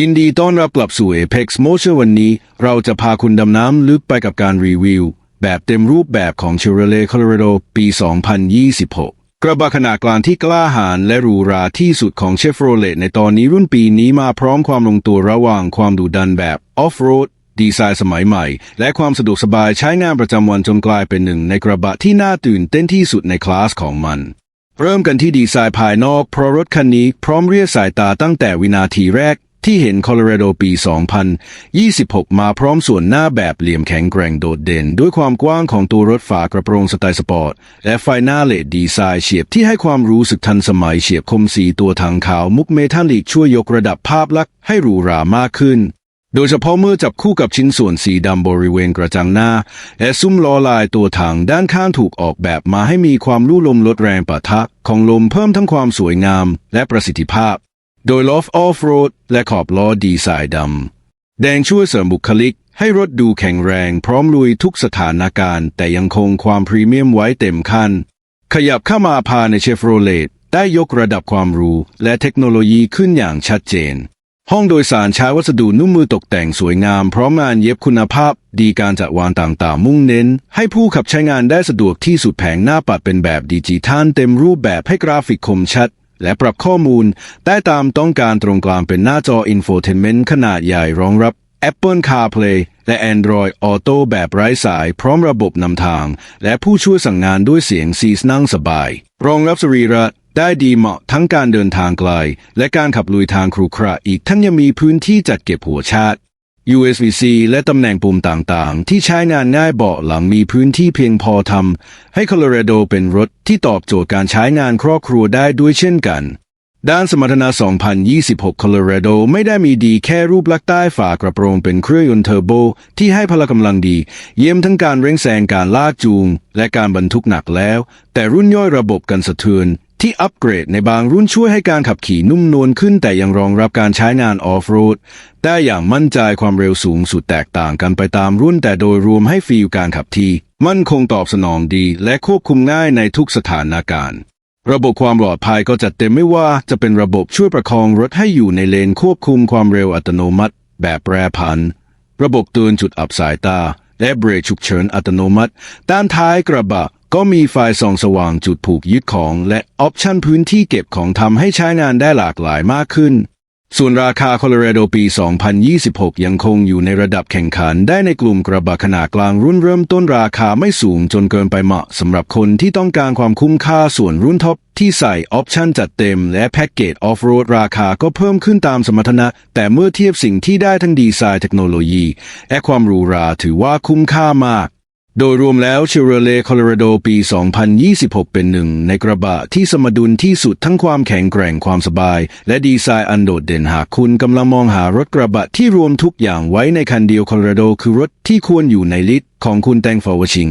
ยินดีต้อนรับกลับสู่ Apex Motion วันนี้ เราจะพาคุณดำน้ำลึกไปกับการรีวิว แบบเต็มรูปแบบของ Chevrolet Colorado ปี 2026 กระบะขนาดกลางที่กล้าหาญและหรูหราที่สุดของ Chevrolet ในตอนนี้รุ่นปีนี้มาพร้อมความลงตัวระหว่างความดุดันแบบ Off-road ดีไซน์สมัยใหม่ และความสะดวกสบายใช้งานประจำวันจนกลายเป็นหนึ่งในกระบะที่น่าตื่นเต้นที่สุดในคลาสของมันเริ่มกันที่ดีไซน์ภายนอกเพราะรถคันนี้พร้อมเรียกสายตาตั้งแต่วินาทีแรก ที่เห็น Colorado ปี 2026 มาพร้อมส่วนหน้าแบบเหลี่ยมแข็งแกร่งโดดเด่น ด้วยความกว้างของตัวรถฝากระโปรงสไตล์สปอร์ต และไฟหน้าเลดดีไซน์เฉียบที่ให้ความรู้สึกทันสมัยเฉียบคมสีตัวถังขาวมุกเมทัลลิกช่วยยกระดับภาพลักษณ์ให้หรูหรามากขึ้นโดยเฉพาะเมื่อจับคู่กับชิ้นส่วนสีดำบริเวณกระจังหน้า และซุ้มล้อลายตัวถังด้านข้างถูกออกแบบมาให้มีความลู่ลมลดแรงปะทะ ของลมเพิ่มทั้งความสวยงามและประสิทธิภาพ โดยลอฟออฟโรดและขอบล้อดีไซน์ดำ แดงช่วยเสริมบุคลิก ให้รถดูแข็งแรงพร้อมลุยทุกสถานการณ์ แต่ยังคงความพรีเมียมไว้เต็มขั้น ขยับเข้ามาภาในเชฟโรเลตได้ยกระดับความรู้และเทคโนโลยีขึ้นอย่างชัดเจน ห้องโดยสารใช้วัสดุนุ่มมือตกแต่งสวยงาม พร้อมงานเย็บคุณภาพ ดีการจัดวางต่างๆ มุ่งเน้น ให้ผู้ขับใช้งานได้สะดวกที่สุดแผงหน้าปัดเป็นแบบดิจิทัลเต็มรูปแบบให้กราฟิกคมชัด และปรับข้อมูลได้ตามต้องการตรงกลางเป็นหน้าจออินโฟเทนเมนต์ขนาดใหญ่รองรับ Apple CarPlay และ Android Auto แบบไร้สาย พร้อมระบบนำทาง และผู้ช่วยสั่งงานด้วยเสียงซีสนั่งสบาย รองรับสรีระได้ดีเหมาะทั้งการเดินทางไกล และการขับลุยทางครุขระอีกทั้งยังมีพื้นที่จัดเก็บหัวชาร์จ USB-C และตำแหน่งปุ่มต่างๆ ที่ใช้งานง่ายเบาะหลังมีพื้นที่เพียงพอทำให้ Colorado เป็นรถที่ตอบโจทย์การใช้งานครอบครัวได้ด้วยเช่นกัน ด้านสมรรถนะ 2026 Colorado ไม่ได้มีดีแค่รูปลักษณ์ใต้ฝากระโปรงเป็นเครื่องยนต์เทอร์โบ ที่ให้พละกำลังดี เยี่ยมทั้งการเร่งแซงการลากจูง และการบรรทุกหนักแล้ว แต่รุ่นย่อยระบบกันสะเทือน ที่อัปเกรดในบางรุ่นช่วยให้การขับขี่นุ่มนวลขึ้นแต่ยังรองรับการใช้งานออฟโรดได้อย่างมั่นใจความเร็วสูงสุดแตกต่างกันไปตามรุ่นแต่โดยรวมให้ฟีลการขับที่มั่นคงตอบสนองดีและควบคุมง่ายในทุกสถานการณ์ ระบบความปลอดภัยก็จัดเต็มไม่ว่าจะเป็นระบบช่วยประคองรถให้อยู่ในเลนควบคุมความเร็วอัตโนมัติ แบบแปรผัน ระบบเตือนจุดอับสายตาและเบรกฉุกเฉินอัตโนมัติด้านท้ายกระบะ ก็มีไฟส่องสว่างจุดผูกยึดของ และออปชันพื้นที่เก็บของทำให้ใช้งานได้หลากหลายมากขึ้น ส่วนราคา Colorado ปี 2026 ยังคงอยู่ในระดับแข่งขันได้ในกลุ่มกระบะขนาดกลางรุ่นเริ่มต้นราคาไม่สูงจนเกินไปเหมาะสำหรับคนที่ต้องการความคุ้มค่าส่วนรุ่นท็อปที่ใส่ออปชันจัดเต็ม และแพ็กเกจออฟโรดราคาก็เพิ่มขึ้นตามสมรรถนะ แต่เมื่อเทียบสิ่งที่ได้ทั้งดีไซน์เทคโนโลยี และความหรูหราถือว่าคุ้มค่ามาก โดยรวมแล้ว Chevrolet Colorado ปี 2026 เป็นหนึ่งในกระบะที่สมดุลที่สุดทั้งความแข็งแกร่งความสบาย และดีไซน์อันโดดเด่นหากคุณกำลังมองหารถกระบะที่รวมทุกอย่างไว้ในคันเดียวโคโลราโดคือรถที่ควรอยู่ในลิสต์ของคุณแตงฟอร์วชิง